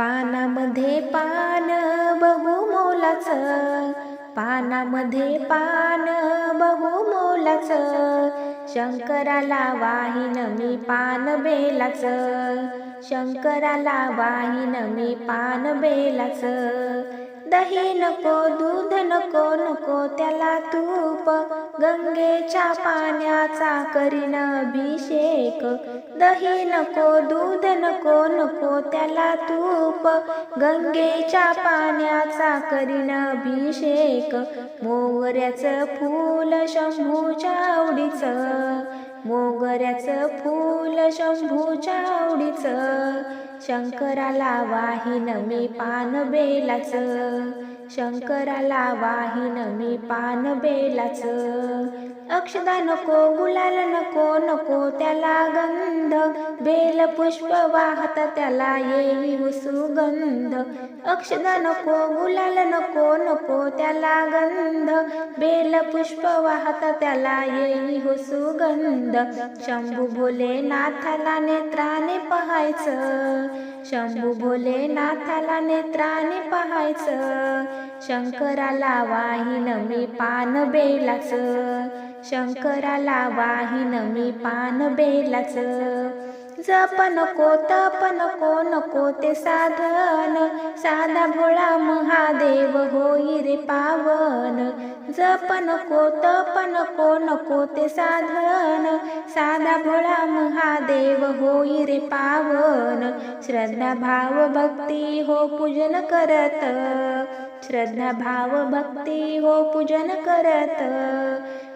पानामध्ये पान बघू बहुमोलाचं पानामध्ये पान बघू बहुमोलाचं शंकराला वाहिन मी पान बेलाचं. शंकराला वाहिन मी पान बेलाचं. दही नको दूध नको नको त्याला तूप. गंगेच्या पाण्याचा करीन अभिषेक. दही नको दूध नको नको त्याला तूप. गंगेच्या पाण्याचा करीन अभिषेक. मोगऱ्याचं फूल शंभूच्या आवडीचं. मोगऱ्याचं फूल शंभूच्या आवडीचं. शंकराला वाहिन मी पान बेलाचं. शंकराला वाहिन मी पान बेलाचं. अक्षदा नको गुलाल नको नको त्याला गंध. बेल पुष्प वाहत त्याला येई सुगंध अक्षदा नको गुलाल नको नको त्याला गंध. बेल पुष्प वाहत त्याला येई हो सुगंध शंभू भोले नाथाला नेत्राने पाहायचं. शंभू भोलेनाथाला नेत्राने पाहायचं. शंकराला वाहिन मी पान बेलाचं. शंकराला वाहिन मी पान बेलाचं. जप नको तप नको नको ते साधन. साधा भोळा महादेव होई रे पावन. जप नको तप नको नको ते साधन. साधा भोळा महादेव होई रे पावन. श्रद्धा भाव भक्ती हो पूजन करत. श्रद्धा भाव भक्ती हो पूजन करत.